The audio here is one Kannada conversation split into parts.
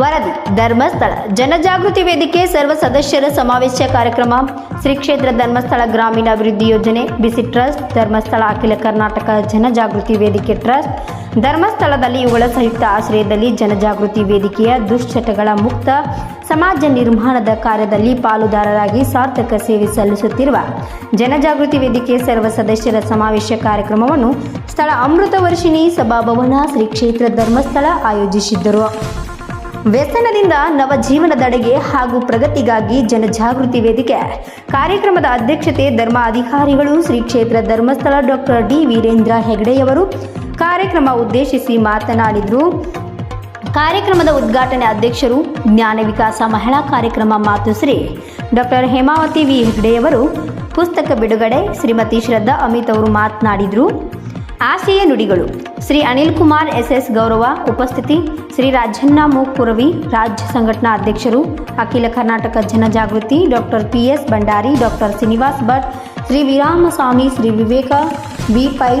ವರದಿ, ಧರ್ಮಸ್ಥಳ, ಜನಜಾಗೃತಿ ವೇದಿಕೆ ಸರ್ವ ಸದಸ್ಯರ ಸಮಾವೇಶ ಕಾರ್ಯಕ್ರಮ ಶ್ರೀ ಕ್ಷೇತ್ರ ಧರ್ಮಸ್ಥಳ ಗ್ರಾಮೀಣ ಅಭಿವೃದ್ಧಿ ಯೋಜನೆ, ಬಿಸಿ ಟ್ರಸ್ಟ್, ಧರ್ಮಸ್ಥಳ ಅಖಿಲ ಕರ್ನಾಟಕ ಜನಜಾಗೃತಿ ವೇದಿಕೆ ಟ್ರಸ್ಟ್, ಧರ್ಮಸ್ಥಳದಲ್ಲಿ ಇವುಗಳ ಸಂಯುಕ್ತ ಆಶ್ರಯದಲ್ಲಿ ಜನಜಾಗೃತಿ ವೇದಿಕೆಯ ದುಶ್ಚಟಗಳ ಮುಕ್ತ ಸಮಾಜ ನಿರ್ಮಾಣದ ಕಾರ್ಯದಲ್ಲಿ ಪಾಲುದಾರರಾಗಿ ಸಾರ್ಥಕ ಸೇವೆ ಸಲ್ಲಿಸುತ್ತಿರುವ ಜನಜಾಗೃತಿ ವೇದಿಕೆ ಸರ್ವ ಸದಸ್ಯರ ಸಮಾವೇಶ ಕಾರ್ಯಕ್ರಮವನ್ನು ಸ್ಥಳ ಅಮೃತ ವರ್ಷಿಣಿ ಸಭಾಭವನ ಶ್ರೀ ಕ್ಷೇತ್ರ ಧರ್ಮಸ್ಥಳ ಆಯೋಜಿಸಿದ್ದರು. ವ್ಯಸನದಿಂದ ನವಜೀವನದೆಡೆಗೆ ಹಾಗೂ ಪ್ರಗತಿಗಾಗಿ ಜನಜಾಗೃತಿ ವೇದಿಕೆ. ಕಾರ್ಯಕ್ರಮದ ಅಧ್ಯಕ್ಷತೆ ಧರ್ಮ ಅಧಿಕಾರಿಗಳು ಶ್ರೀ ಕ್ಷೇತ್ರ ಧರ್ಮಸ್ಥಳ ಡಾಕ್ಟರ್ ಡಿ ವೀರೇಂದ್ರ ಹೆಗಡೆಯವರು. ಕಾರ್ಯಕ್ರಮ ಉದ್ದೇಶಿಸಿ ಮಾತನಾಡಿದರು. ಕಾರ್ಯಕ್ರಮದ ಉದ್ಘಾಟನೆ ಅಧ್ಯಕ್ಷರು ಜ್ಞಾನ ವಿಕಾಸ ಮಹಿಳಾ ಕಾರ್ಯಕ್ರಮ ಮಾತುಶ್ರೀ ಡಾಕ್ಟರ್ ಹೇಮಾವತಿ ವಿ ಹೆಗಡೆಯವರು. ಪುಸ್ತಕ ಬಿಡುಗಡೆ ಶ್ರೀಮತಿ ಶ್ರದ್ಧಾ ಅಮಿತ್ ಅವರು ಮಾತನಾಡಿದರು. ಆಸೆಯ ನುಡಿಗಳು. ಶ್ರೀ ಅನಿಲ್ ಕುಮಾರ್ ಎಸ್ ಎಸ್ ಗೌರವ ಉಪಸ್ಥಿತಿ. ಶ್ರೀ ರಾಜಣ್ಣ ಮೂಕುರವಿ ರಾಜ್ಯ ಸಂಘಟನಾ ಅಧ್ಯಕ್ಷರು. ಅಖಿಲ ಕರ್ನಾಟಕ ಜನಜಾಗೃತಿ doctor P S Bhandari, doctor Srinivas Bhat, Shri Veeramaswamy, Shri Vivek B Pai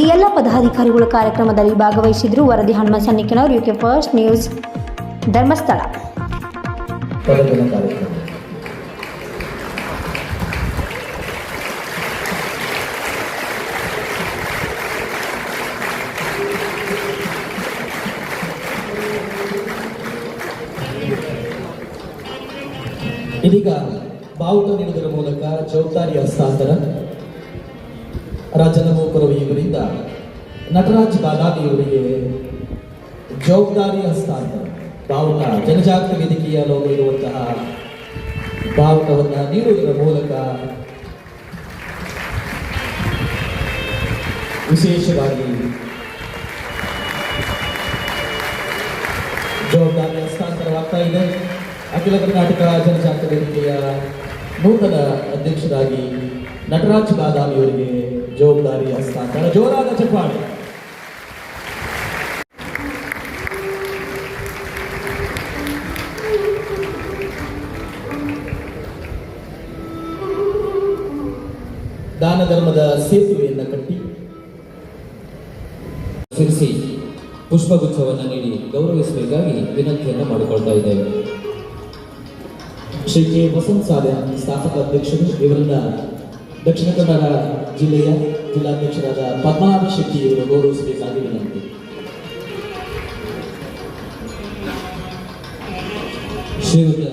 ಈ ಎಲ್ಲ ಪದಾಧಿಕಾರಿಗಳು ಕಾರ್ಯಕ್ರಮದಲ್ಲಿ ಭಾಗವಹಿಸಿದ್ರು ವರದಿ ಹನುಮ ಸನ್ನಿಕನವರು ಯು ಫಸ್ಟ್ ನ್ಯೂಸ್ ಧರ್ಮಸ್ಥಳ. ಇದೀಗ ಬಾವುಟ ನೀಡುವುದರ ಮೂಲಕ ಜವಾಬ್ದಾರಿ ಹಸ್ತಾಂತರ. ರಾಜನ ಇವರಿಂದ ನಟರಾಜ್ ಬಾದಾಮಿಯವರಿಗೆ ಜವಾಬ್ದಾರಿ ಹಸ್ತಾಂತರ. ಬಾವುಟ, ಜನಜಾಗೃತಿ ವೇದಿಕೆಯ ಲೋಗೋ ಇರುವಂತಹ ಬಾವುಟವನ್ನ ನೀಡುವುದರ ಮೂಲಕ ವಿಶೇಷವಾಗಿ ಜವಾಬ್ದಾರಿ ಹಸ್ತಾಂತರವಾಗ್ತಾ ಇದೆ. ಅಖಿಲ ಕರ್ನಾಟಕ ಜನಜಾತ ವೇದಿಕೆಯ ನೂತನ ಅಧ್ಯಕ್ಷರಾಗಿ ನಟರಾಜ್ ಬಾದಾಮಿ ಅವರಿಗೆ ಜವಾಬ್ದಾರಿ ಹಸ್ತಾಂತರ ಜೋರಾದ ಚಪ್ಪಾಳೆ ದಾನ ಧರ್ಮದ ಸೇತುವೆಯನ್ನು ಕಟ್ಟಿ ಸಿರಿಸಿ ಪುಷ್ಪಗುಚ್ಛವನ್ನು ನೀಡಿ ಗೌರವಿಸಬೇಕಾಗಿ ವಿನಂತಿಯನ್ನು ಮಾಡಿಕೊಳ್ತಾ ಇದ್ದೇವೆ. ಶ್ರೀ ಕೆ ವಸಂತ್ ಸಾಧ್ಯ ಸ್ಥಾಪಕ ಅಧ್ಯಕ್ಷರು ಇವರನ್ನ ದಕ್ಷಿಣ ಕನ್ನಡ ಜಿಲ್ಲೆಯ ಜಿಲ್ಲಾಧ್ಯಕ್ಷರಾದ ಪದ್ಮನಾಭ ಶೆಟ್ಟಿ ಇವರು ಗೌರವಿಸಬೇಕಾಗಿ ವಿನಂತಿ. ಶ್ರೀಯುತ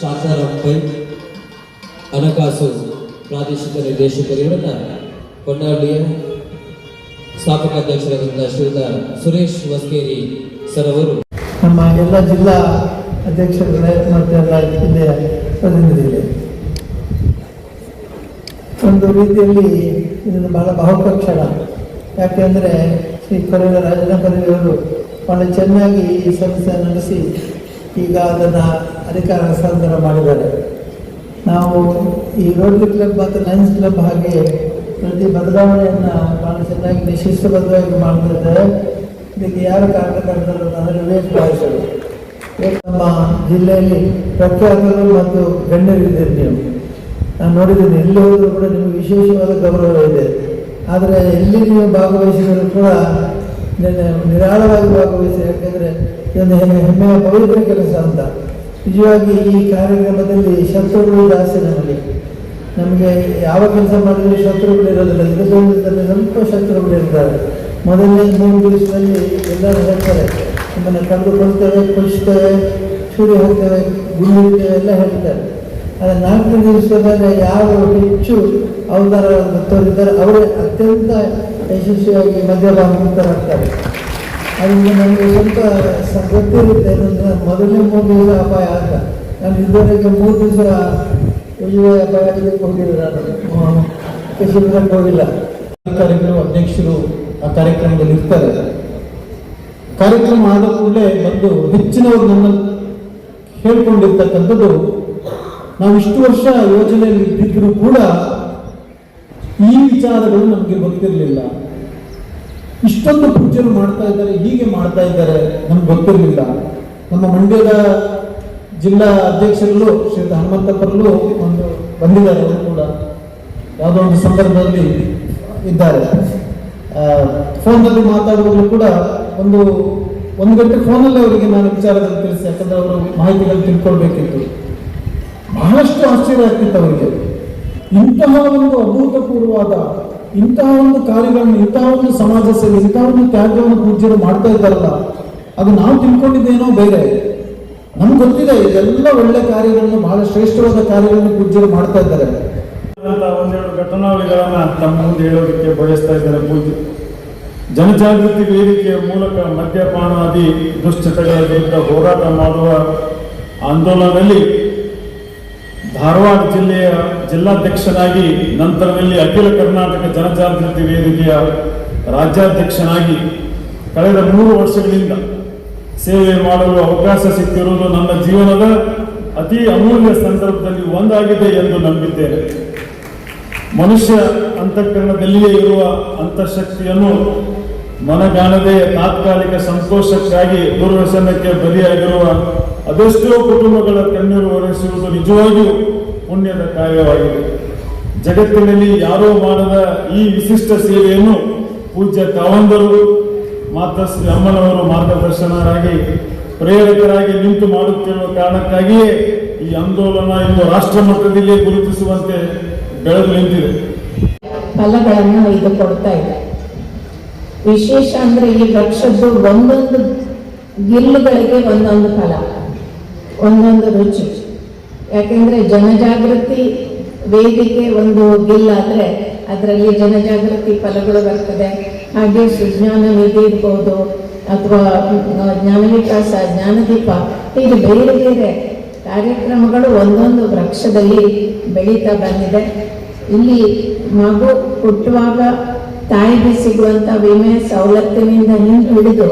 ಶಾಂತಾರಾಮ್ ಪೈ, ಹಣಕಾಸು ಪ್ರಾದೇಶಿಕ ನಿರ್ದೇಶಕರಿವರನ್ನ ಹೊನ್ನಾಳಿಯ ಸ್ಥಾಪಕ ಅಧ್ಯಕ್ಷರಾದಂತಹ ಶ್ರೀಯುತ ಸುರೇಶ್ ವಸ್ಕೇರಿ ಸರ್ ಅವರು. ನಮ್ಮ ಎಲ್ಲ ಜಿಲ್ಲಾ ಅಧ್ಯಕ್ಷರುಗಳೇ ಮತ್ತು ಎಲ್ಲ ಜಿಲ್ಲೆಯ ಪ್ರತಿನಿಧಿಗಳೇ. ಒಂದು ರೀತಿಯಲ್ಲಿ ಇದನ್ನು ಬಹಳ ಭಾವುಕ ಕ್ಷಣ. ಯಾಕೆಂದರೆ ಶ್ರೀ ಕೊರಗ ಪದವಿಯವರು ಬಹಳ ಚೆನ್ನಾಗಿ ಈ ಸಂಸ್ಥೆ ನಡೆಸಿ ಈಗ ಅದನ್ನು ಅಧಿಕಾರ ಹಸ್ತಾಂತರ ಮಾಡಿದ್ದಾರೆ. ನಾವು ಈ ರೋಟರಿ ಕ್ಲಬ್ ಮತ್ತು ಲಯನ್ಸ್ ಕ್ಲಬ್ ಹಾಗೆ ಪ್ರತಿ ಬದಲಾವಣೆಯನ್ನು ಬಹಳ ಚೆನ್ನಾಗಿ ನಿಶಿಷ್ಟಬದ್ಧವಾಗಿ ಮಾಡ್ತಿದ್ದಾರೆ ಇದಕ್ಕೆ ಯಾರು ಕಾರಣಕರ್ತರು ಅಂದರೆ ವಿವೇಕ್ ಭಾವಿಸಲು ನಮ್ಮ ಜಿಲ್ಲೆಯಲ್ಲಿ ಪ್ರಖ್ಯಾತರು ಮತ್ತು ಗಣ್ಯರಿದ್ದೀರಿ ನೀವು. ನಾನು ನೋಡಿದ್ದೀನಿ, ಎಲ್ಲಿ ಹೋದರೂ ಕೂಡ ನಿಮಗೆ ವಿಶೇಷವಾದ ಗೌರವ ಇದೆ. ಆದರೆ ಎಲ್ಲಿ ನೀವು ಭಾಗವಹಿಸಿದರೂ ಕೂಡ ನಿರಾಳವಾಗಿ ಭಾಗವಹಿಸಿ, ಯಾಕೆಂದರೆ ಇದೊಂದು ಹೆಮ್ಮೆ, ಹೆಮ್ಮೆಯ ಪವಿತ್ರ ಕೆಲಸ ಅಂತ. ನಿಜವಾಗಿ ಈ ಕಾರ್ಯಕ್ರಮದಲ್ಲಿ ಶತ್ರುಗಳು ಜಾಸ್ತಿ ನಮಗೆ. ನಮಗೆ ಯಾವ ಕೆಲಸ ಮಾಡಿದರೂ ಶತ್ರುಗಳು ಇರೋದಿಲ್ಲ. ಇದರಲ್ಲಿ ಸ್ವಲ್ಪ ಶತ್ರುಗಳು ಇರ್ತಾರೆ. ಮೊದಲನೇ ಮೂರು ದಿವಸದಲ್ಲಿ ಎಲ್ಲರೂ ಹೇಳ್ತಾರೆ ನಿಮ್ಮನ್ನು ಕೊಡ್ತೇವೆ ಕೊಡಿಸ್ತೇವೆ ಚೂರಿ ಹೋಗ್ತೇವೆ ಗುಂಡಿರ್ತೇವೆ ಎಲ್ಲ ಹೇಳ್ತಾರೆ. ಆದರೆ ನಾಲ್ಕು ದಿವಸದಲ್ಲಿ ಯಾರು ಹೆಚ್ಚು ಅವತಾರ ತೋರಿದ್ದಾರೆ ಅವರೇ ಅತ್ಯಂತ ಯಶಸ್ವಿಯಾಗಿ ಮುಕ್ತರಾಗ್ತಾರೆ ಅದರಿಂದ ನನಗೆ ಸ್ವಲ್ಪ ಗೊತ್ತಿರುತ್ತೆ ಏನಂದ್ರೆ ಮೊದಲನೇ ಮೂರು ದಿವಸ ಅಪಾಯ ಆಗ ನಾನು ಇದುವರೆಗೆ ಮೂರು ದಿವಸ ಉಳಿಯುವ ಅಪಾಯಕ್ಕೆ ಹೋಗಿಲ್ಲ ನಾನು. ಕೃಷಿ ಹೋಗಿಲ್ಲ. ಅಧಿಕಾರಿಗಳು ಅಧ್ಯಕ್ಷರು ಆ ಕಾರ್ಯಕ್ರಮದಲ್ಲಿ ಇರ್ತಾರೆ. ಕಾರ್ಯಕ್ರಮ ಆದ ಕೂಡಲೇ ಬಂದು ಹೆಚ್ಚಿನವರು ನನ್ನ ಹೇಳ್ಕೊಂಡಿರ್ತಕ್ಕಂಥದ್ದು, ನಾವು ಇಷ್ಟು ವರ್ಷ ಯೋಜನೆಯಲ್ಲಿ ಇದ್ದಿದ್ದರೂ ಕೂಡ ಈ ವಿಚಾರಗಳು ನಮಗೆ ಗೊತ್ತಿರಲಿಲ್ಲ. ಇಷ್ಟೊಂದು ಪೂಜೆಗಳು ಮಾಡ್ತಾ ಇದ್ದಾರೆ, ಹೀಗೆ ಮಾಡ್ತಾ ಇದ್ದಾರೆ, ನಮ್ಗೆ ಗೊತ್ತಿರಲಿಲ್ಲ. ನಮ್ಮ ಮಂಡ್ಯದ ಜಿಲ್ಲಾ ಅಧ್ಯಕ್ಷರಲ್ಲೂ ಶ್ರೀ ಹನುಮಂತಪ್ಪರಲ್ಲೂ ಒಂದು ಬಂದಿದ್ದಾರೆ ಅವರು ಕೂಡ. ಯಾವುದೋ ಒಂದು ಸಂದರ್ಭದಲ್ಲಿ ಇದ್ದಾರೆ. ಫೋನ್ನಲ್ಲಿ ಮಾತಾಡುವಾಗಲೂ ಕೂಡ ಒಂದು ಒಂದು ಗಂಟೆ ಫೋನಲ್ಲಿ ಅವರಿಗೆ ನಾನು ವಿಚಾರದಲ್ಲಿ ತಿಳಿಸಿ, ಯಾಕಂದ್ರೆ ಅವರು ಮಾಹಿತಿಗಳು ತಿಳ್ಕೊಳ್ಬೇಕಿತ್ತು. ಬಹಳಷ್ಟು ಆಶ್ಚರ್ಯ ಆಗ್ತಿತ್ತು ಅವರಿಗೆ. ಇಂತಹ ಒಂದು ಅಭೂತಪೂರ್ವವಾದ, ಇಂತಹ ಒಂದು ಕಾರ್ಯಗಳನ್ನು, ಇಂತಹ ಒಂದು ಸಮಾಜ ಸೇವೆ, ಇಂತಹ ಒಂದು ತ್ಯಾಗವನ್ನು ಪೂಜ್ಯರು ಮಾಡ್ತಾ ಇದ್ದಾರಲ್ಲ, ಅದು ನಾವು ತಿಳ್ಕೊಂಡಿದ್ದೇನೋ ಬೇರೆ. ನಮ್ಗೆ ಗೊತ್ತಿದೆ, ಇದೆಲ್ಲ ಒಳ್ಳೆ ಕಾರ್ಯಗಳನ್ನು, ಬಹಳ ಶ್ರೇಷ್ಠವಾದ ಕಾರ್ಯಗಳನ್ನು ಪೂಜ್ಯರು ಮಾಡ್ತಾ ಇದ್ದಾರೆ. ಒಂದೆರಡು ಘಟನಾವಳಿಗಳನ್ನ ತಮ್ಮ ಮುಂದೆ ಹೇಳೋದಕ್ಕೆ ಬಯಸ್ತಾ ಇದ್ದಾರೆ ಪೂಜೆ ಜನಜಾಗೃತಿ ವೇದಿಕೆಯ ಮೂಲಕ ಮದ್ಯಪಾನಾದಿ ದುಶ್ಚಟಗಳ ವಿರುದ್ಧ ಹೋರಾಟ ಮಾಡುವ ಆಂದೋಲನದಲ್ಲಿ ಧಾರವಾಡ ಜಿಲ್ಲೆಯ ಜಿಲ್ಲಾಧ್ಯಕ್ಷನಾಗಿ, ನಂತರದಲ್ಲಿ ಅಖಿಲ ಕರ್ನಾಟಕ ಜನಜಾಗೃತಿ ವೇದಿಕೆಯ ರಾಜ್ಯಾಧ್ಯಕ್ಷನಾಗಿ ಕಳೆದ ಮೂರು ವರ್ಷಗಳಿಂದ ಸೇವೆ ಮಾಡಲು ಅವಕಾಶ ಸಿಕ್ಕಿರುವುದು ನನ್ನ ಜೀವನದ ಅತಿ ಅಮೂಲ್ಯ ಸಂದರ್ಭದಲ್ಲಿ ಒಂದಾಗಿದೆ ಎಂದು ನಂಬಿದ್ದೇನೆ. ಮನುಷ್ಯ ಅಂತಃಕರಣದಲ್ಲಿಯೇ ಇರುವ ಅಂತಃಶಕ್ತಿಯನ್ನು ಮನಗಾಣದೆ ತಾತ್ಕಾಲಿಕ ಸಂತೋಷಕ್ಕಾಗಿ ದುರ್ವ್ಯಸನಕ್ಕೆ ಬಲಿಯಾಗಿರುವ ಅದೆಷ್ಟೋ ಕುಟುಂಬಗಳ ಕಣ್ಣೀರು ಒರೆಸುವುದು ನಿಜವಾಗಿಯೂ ಪುಣ್ಯದ ಕಾರ್ಯವಾಗಿದೆ. ಜಗತ್ತಿನಲ್ಲಿ ಯಾರೋ ಮಾಡದ ಈ ವಿಶಿಷ್ಟ ಸೇವೆಯನ್ನು ಪೂಜ್ಯ ಕಾವಂದರು ಮಾತಶ್ರೀ ಅಮ್ಮನವರು ಮಾರ್ಗದರ್ಶನರಾಗಿ, ಪ್ರೇರಕರಾಗಿ ನಿಂತು ಮಾಡುತ್ತಿರುವ ಕಾರಣಕ್ಕಾಗಿಯೇ ಈ ಆಂದೋಲನ ಇಂದು ರಾಷ್ಟ್ರ ಮಟ್ಟದಲ್ಲಿ ಗುರುತಿಸುವಂತೆ ಬೆಳೆದು ನಿಂತಿದೆ. ಫಲಗಳನ್ನು ಇದು ಕೊಡ್ತಾ ಇದೆ. ವಿಶೇಷ ಅಂದ್ರೆ ಈ ವೃಕ್ಷದ್ದು ಒಂದೊಂದು ಗಿಲ್ಲುಗಳಿಗೆ ಒಂದೊಂದು ಫಲ, ಒಂದೊಂದು ರುಚಿ. ಯಾಕೆಂದ್ರೆ ಜನಜಾಗೃತಿ ವೇದಿಕೆ ಒಂದು ಗಿಲ್ಲಾದ್ರೆ ಅದರಲ್ಲಿ ಜನಜಾಗೃತಿ ಫಲಗಳು ಬರ್ತದೆ. ಹಾಗೆ ಸುಜ್ಞಾನ ನಿಧಿ ಇರ್ಬೋದು, ಅಥವಾ ಜ್ಞಾನ ವಿಕಾಸ ಜ್ಞಾನದೀಪ, ಹೀಗೆ ಬೇರೆ ಬೇರೆ ಕಾರ್ಯಕ್ರಮಗಳು ಒಂದೊಂದು ವೃಕ್ಷದಲ್ಲಿ ಬೆಳೀತಾ ಬಂದಿದೆ. ಇಲ್ಲಿ ಮಗು ಹುಟ್ಟುವಾಗ ತಾಯಿಗೆ ಸಿಗುವಂಥ ವಿಮೆ ಸವಲತ್ತಿನಿಂದ ಹಿಡಿದು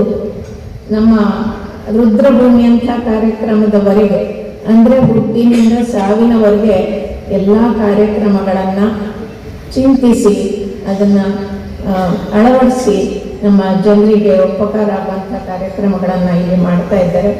ನಮ್ಮ ರುದ್ರಭೂಮಿ ಅಂತ ಕಾರ್ಯಕ್ರಮದವರೆಗೆ, ಅಂದರೆ ಹುಟ್ಟಿನಿಂದ ಸಾವಿನವರೆಗೆ ಎಲ್ಲ ಕಾರ್ಯಕ್ರಮಗಳನ್ನು ಚಿಂತಿಸಿ, ಅದನ್ನು ಅಳವಡಿಸಿ ನಮ್ಮ ಜನರಿಗೆ ಉಪಕಾರ ಆಗುವಂಥ ಕಾರ್ಯಕ್ರಮಗಳನ್ನು ಇಲ್ಲಿ ಮಾಡ್ತಾ ಇದ್ದಾರೆ.